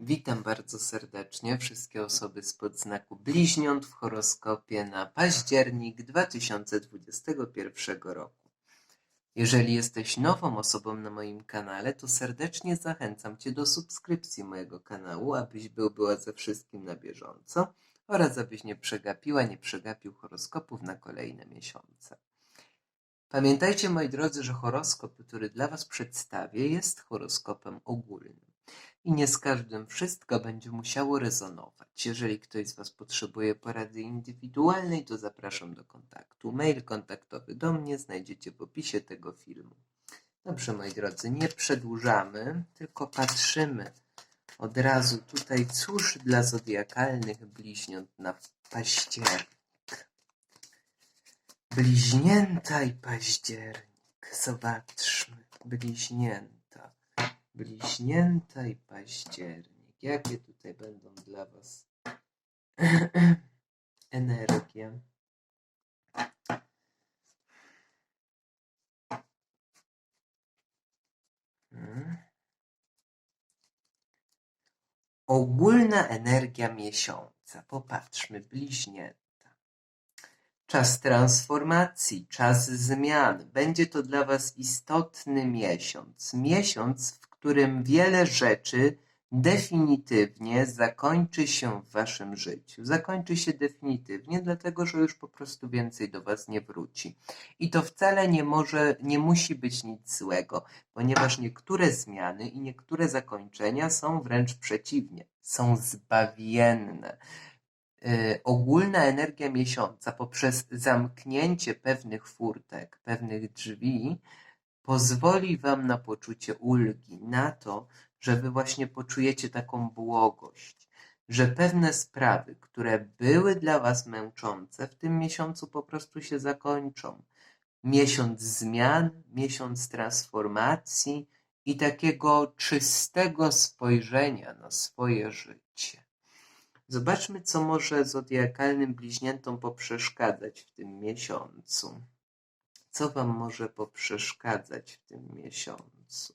Witam bardzo serdecznie wszystkie osoby spod znaku bliźniąt w horoskopie na październik 2021 roku. Jeżeli jesteś nową osobą na moim kanale, to serdecznie zachęcam Cię do subskrypcji mojego kanału, abyś był była ze wszystkim na bieżąco oraz abyś nie przegapiła, nie przegapił horoskopów na kolejne miesiące. Pamiętajcie, moi drodzy, że horoskop, który dla Was przedstawię, jest horoskopem ogólnym i nie z każdym wszystko będzie musiało rezonować. Jeżeli ktoś z Was potrzebuje porady indywidualnej, to zapraszam do kontaktu. Mail kontaktowy do mnie znajdziecie w opisie tego filmu. Dobrze, moi drodzy, nie przedłużamy, tylko patrzymy od razu tutaj, cóż dla zodiakalnych bliźniąt na październik. Bliźnięta i październik. Zobaczmy. Bliźnięta. Bliźnięta i październik. Jakie tutaj będą dla Was energie? Hmm. Ogólna energia miesiąca. Popatrzmy, bliźnięta. Czas transformacji, czas zmian. Będzie to dla Was istotny miesiąc. Miesiąc, w którym wiele rzeczy definitywnie zakończy się w Waszym życiu. Zakończy się definitywnie, dlatego że już po prostu więcej do Was nie wróci. I to wcale nie może, nie musi być nic złego, ponieważ niektóre zmiany i niektóre zakończenia są wręcz przeciwnie, są zbawienne y, ogólna energia miesiąca poprzez zamknięcie pewnych furtek, pewnych drzwi, pozwoli Wam na poczucie ulgi, na to, że Wy właśnie poczujecie taką błogość, że pewne sprawy, które były dla Was męczące, w tym miesiącu po prostu się zakończą. Miesiąc zmian, miesiąc transformacji i takiego czystego spojrzenia na swoje życie. Zobaczmy, co może zodiakalnym bliźniętom poprzeszkadzać w tym miesiącu. Co Wam może poprzeszkadzać w tym miesiącu?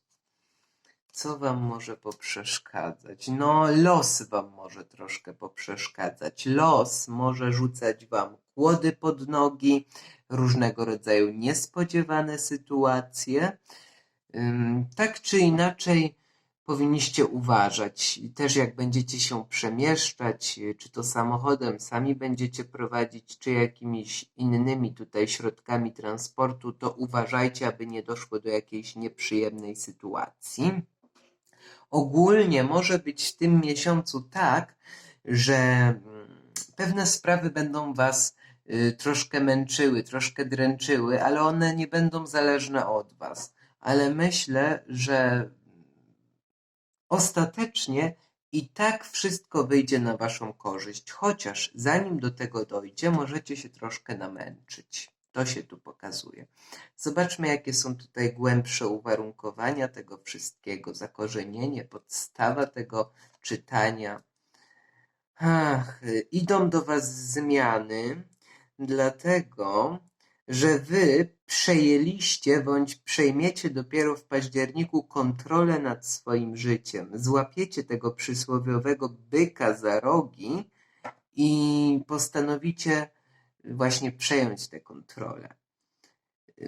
Co Wam może poprzeszkadzać? No, los Wam może troszkę poprzeszkadzać. Los może rzucać Wam kłody pod nogi, różnego rodzaju niespodziewane sytuacje. Tak czy inaczej, powinniście uważać. Też jak będziecie się przemieszczać, y, czy to samochodem sami będziecie prowadzić, czy jakimiś innymi tutaj środkami transportu, to uważajcie, aby nie doszło do jakiejś nieprzyjemnej sytuacji. Ogólnie może być w tym miesiącu tak, że mm, pewne sprawy będą Was y, troszkę męczyły, troszkę dręczyły, ale one nie będą zależne od Was. Ale myślę, że ostatecznie i tak wszystko wyjdzie na Waszą korzyść, chociaż zanim do tego dojdzie, możecie się troszkę namęczyć. To się tu pokazuje. Zobaczmy, jakie są tutaj głębsze uwarunkowania tego wszystkiego, zakorzenienie, podstawa tego czytania. Ach, idą do Was zmiany, dlatego że Wy przejęliście bądź przejmiecie dopiero w październiku kontrolę nad swoim życiem. Złapiecie tego przysłowiowego byka za rogi i postanowicie właśnie przejąć tę kontrolę.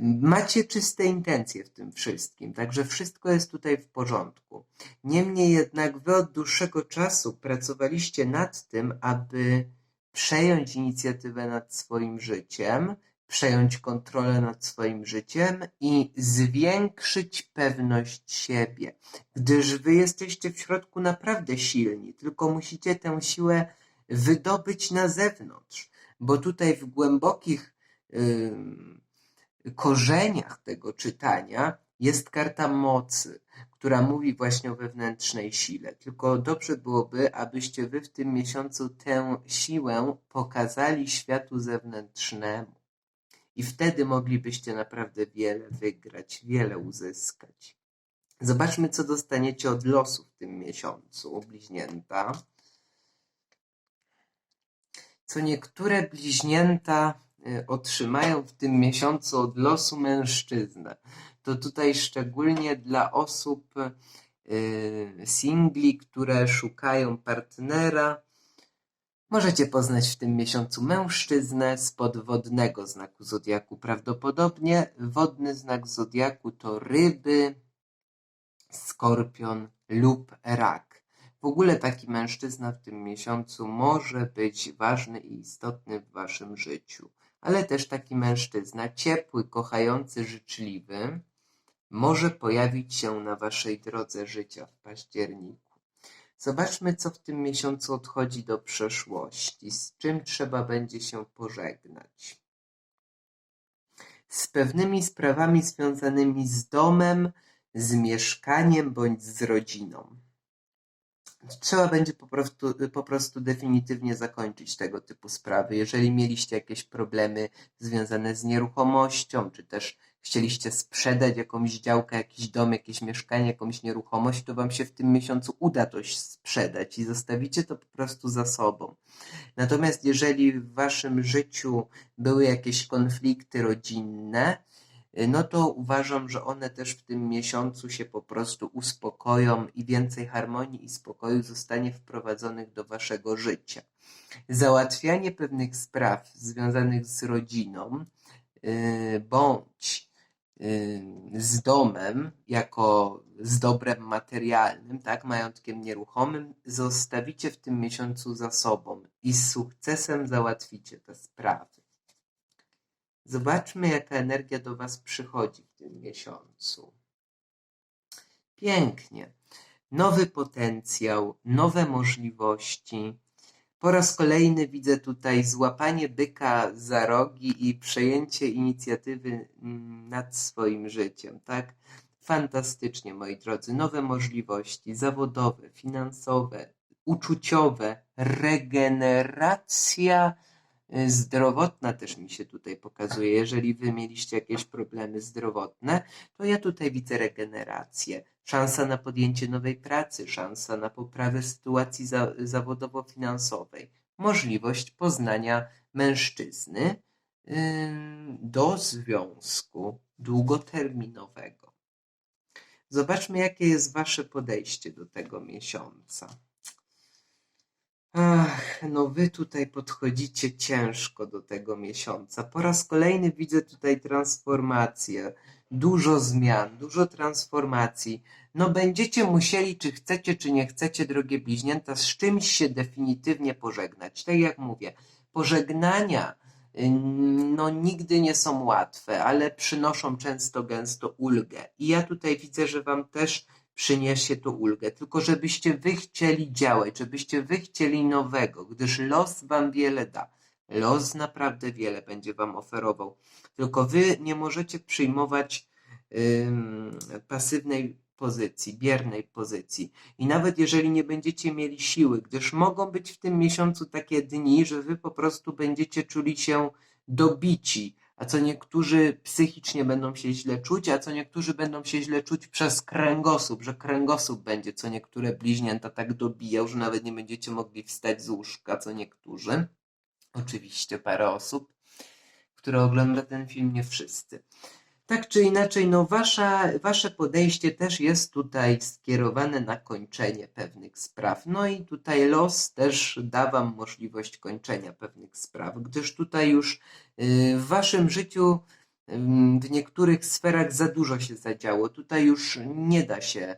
Macie czyste intencje w tym wszystkim, także wszystko jest tutaj w porządku. Niemniej jednak wy od dłuższego czasu pracowaliście nad tym, aby przejąć inicjatywę nad swoim życiem, przejąć kontrolę nad swoim życiem i zwiększyć pewność siebie, gdyż wy jesteście w środku naprawdę silni, tylko musicie tę siłę wydobyć na zewnątrz, bo tutaj w głębokich ym, korzeniach tego czytania jest karta mocy, która mówi właśnie o wewnętrznej sile. Tylko dobrze byłoby, abyście wy w tym miesiącu tę siłę pokazali światu zewnętrznemu. I wtedy moglibyście naprawdę wiele wygrać, wiele uzyskać. Zobaczmy, co dostaniecie od losu w tym miesiącu, bliźnięta. Co niektóre bliźnięta y, otrzymają w tym miesiącu od losu mężczyznę. To tutaj szczególnie dla osób y, singli, które szukają partnera. Możecie poznać w tym miesiącu mężczyznę spod wodnego znaku zodiaku. Prawdopodobnie wodny znak zodiaku to ryby, skorpion lub rak. W ogóle taki mężczyzna w tym miesiącu może być ważny i istotny w waszym życiu, ale też taki mężczyzna ciepły, kochający, życzliwy może pojawić się na waszej drodze życia w październiku. Zobaczmy, co w tym miesiącu odchodzi do przeszłości, z czym trzeba będzie się pożegnać. Z pewnymi sprawami związanymi z domem, z mieszkaniem bądź z rodziną. Trzeba będzie po prostu, po prostu definitywnie zakończyć tego typu sprawy. Jeżeli mieliście jakieś problemy związane z nieruchomością, czy też chcieliście sprzedać jakąś działkę, jakiś dom, jakieś mieszkanie, jakąś nieruchomość, to wam się w tym miesiącu uda to sprzedać i zostawicie to po prostu za sobą. Natomiast jeżeli w waszym życiu były jakieś konflikty rodzinne, no to uważam, że one też w tym miesiącu się po prostu uspokoją i więcej harmonii i spokoju zostanie wprowadzonych do waszego życia. Załatwianie pewnych spraw związanych z rodziną yy, bądź yy, z domem, jako z dobrem materialnym, tak, majątkiem nieruchomym, zostawicie w tym miesiącu za sobą i z sukcesem załatwicie te sprawy. Zobaczmy, jaka energia do Was przychodzi w tym miesiącu. Pięknie. Nowy potencjał, nowe możliwości. Po raz kolejny widzę tutaj złapanie byka za rogi i przejęcie inicjatywy mm, nad swoim życiem, tak? Fantastycznie, moi drodzy. Nowe możliwości zawodowe, finansowe, uczuciowe, regeneracja zdrowotna też mi się tutaj pokazuje. Jeżeli wy mieliście jakieś problemy zdrowotne, to ja tutaj widzę regenerację. Szansa na podjęcie nowej pracy, szansa na poprawę sytuacji za, zawodowo-finansowej, możliwość poznania mężczyzny yy, do związku długoterminowego. Zobaczmy, jakie jest Wasze podejście do tego miesiąca. Ach, no wy tutaj podchodzicie ciężko do tego miesiąca. Po raz kolejny widzę tutaj transformację, dużo zmian, dużo transformacji. No będziecie musieli, czy chcecie, czy nie chcecie, drogie bliźnięta, z czymś się definitywnie pożegnać. Tak jak mówię, pożegnania no nigdy nie są łatwe, ale przynoszą często gęsto ulgę. I ja tutaj widzę, że wam też przyniesie to ulgę, tylko żebyście wy chcieli działać, żebyście wy chcieli nowego, gdyż los wam wiele da. Los naprawdę wiele będzie wam oferował. Tylko wy nie możecie przyjmować pasywnej pozycji, biernej pozycji. I nawet jeżeli nie będziecie mieli siły, gdyż mogą być w tym miesiącu takie dni, że wy po prostu będziecie czuli się dobici, a co niektórzy psychicznie będą się źle czuć, a co niektórzy będą się źle czuć przez kręgosłup, że kręgosłup będzie co niektóre bliźnięta tak dobijał, że nawet nie będziecie mogli wstać z łóżka, co niektórzy. Oczywiście parę osób, które ogląda ten film, nie wszyscy. Tak czy inaczej, no wasza, wasze podejście też jest tutaj skierowane na kończenie pewnych spraw. No i tutaj los też da wam możliwość kończenia pewnych spraw, gdyż tutaj już w waszym życiu w niektórych sferach za dużo się zadziało. Tutaj już nie da się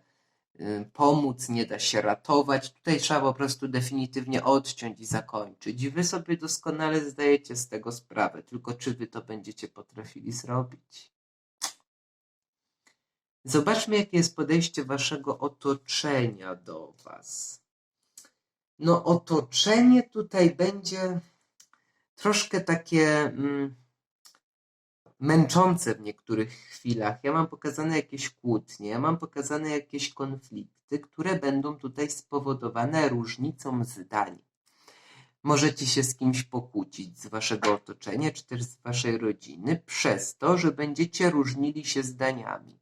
y, pomóc, nie da się ratować. Tutaj trzeba po prostu definitywnie odciąć i zakończyć. I wy sobie doskonale zdajecie z tego sprawę, tylko czy wy to będziecie potrafili zrobić? Zobaczmy, jakie jest podejście waszego otoczenia do was. No, otoczenie tutaj będzie troszkę takie mm, męczące w niektórych chwilach. Ja mam pokazane jakieś kłótnie, ja mam pokazane jakieś konflikty, które będą tutaj spowodowane różnicą zdań. Możecie się z kimś pokłócić z waszego otoczenia, czy też z waszej rodziny, przez to, że będziecie różnili się zdaniami.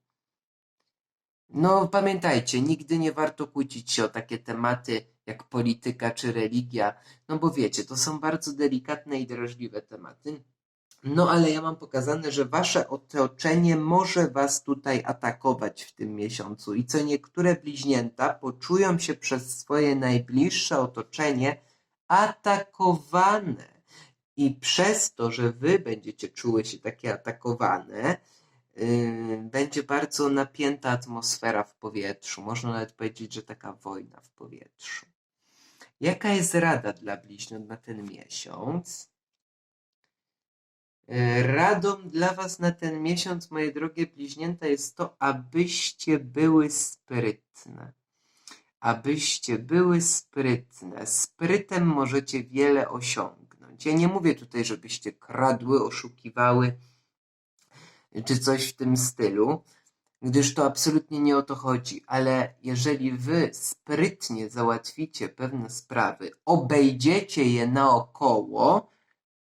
No pamiętajcie, nigdy nie warto kłócić się o takie tematy jak polityka czy religia, no bo wiecie, to są bardzo delikatne i drażliwe tematy. No ale ja mam pokazane, że wasze otoczenie może was tutaj atakować w tym miesiącu i co niektóre bliźnięta poczują się przez swoje najbliższe otoczenie atakowane. I przez to, że wy będziecie czuły się takie atakowane, yy, będzie bardzo napięta atmosfera w powietrzu. Można nawet powiedzieć, że taka wojna w powietrzu. Jaka jest rada dla bliźniąt na ten miesiąc? E, Radą dla Was na ten miesiąc, moje drogie bliźnięta, jest to, abyście były sprytne. Abyście były sprytne. Sprytem możecie wiele osiągnąć. Ja nie mówię tutaj, żebyście kradły, oszukiwały czy coś w tym stylu, gdyż to absolutnie nie o to chodzi, ale jeżeli wy sprytnie załatwicie pewne sprawy, obejdziecie je naokoło,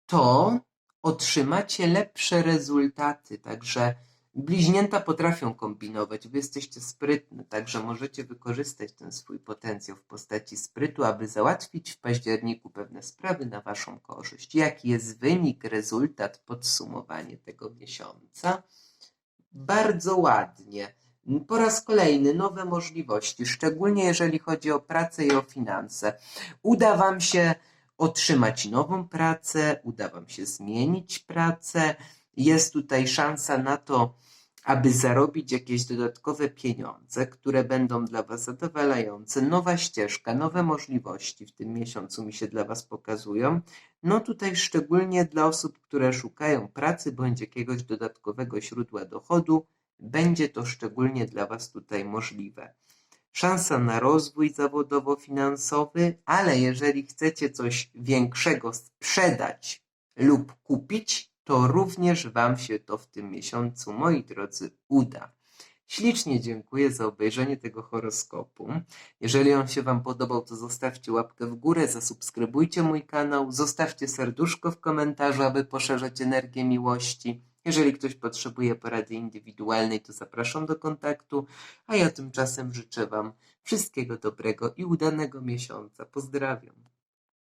to otrzymacie lepsze rezultaty. Także bliźnięta potrafią kombinować. Wy jesteście sprytne, także możecie wykorzystać ten swój potencjał w postaci sprytu, aby załatwić w październiku pewne sprawy na waszą korzyść. Jaki jest wynik, rezultat, podsumowanie tego miesiąca? Bardzo ładnie. Po raz kolejny nowe możliwości, szczególnie jeżeli chodzi o pracę i o finanse. Uda Wam się otrzymać nową pracę, uda Wam się zmienić pracę. Jest tutaj szansa na to, aby zarobić jakieś dodatkowe pieniądze, które będą dla Was zadowalające. Nowa ścieżka, nowe możliwości w tym miesiącu mi się dla Was pokazują. No tutaj szczególnie dla osób, które szukają pracy bądź jakiegoś dodatkowego źródła dochodu, będzie to szczególnie dla Was tutaj możliwe. Szansa na rozwój zawodowo-finansowy, ale jeżeli chcecie coś większego sprzedać lub kupić, to również Wam się to w tym miesiącu, moi drodzy, uda. Ślicznie dziękuję za obejrzenie tego horoskopu. Jeżeli on się Wam podobał, to zostawcie łapkę w górę, zasubskrybujcie mój kanał, zostawcie serduszko w komentarzu, aby poszerzać energię miłości. Jeżeli ktoś potrzebuje porady indywidualnej, to zapraszam do kontaktu, a ja tymczasem życzę Wam wszystkiego dobrego i udanego miesiąca. Pozdrawiam.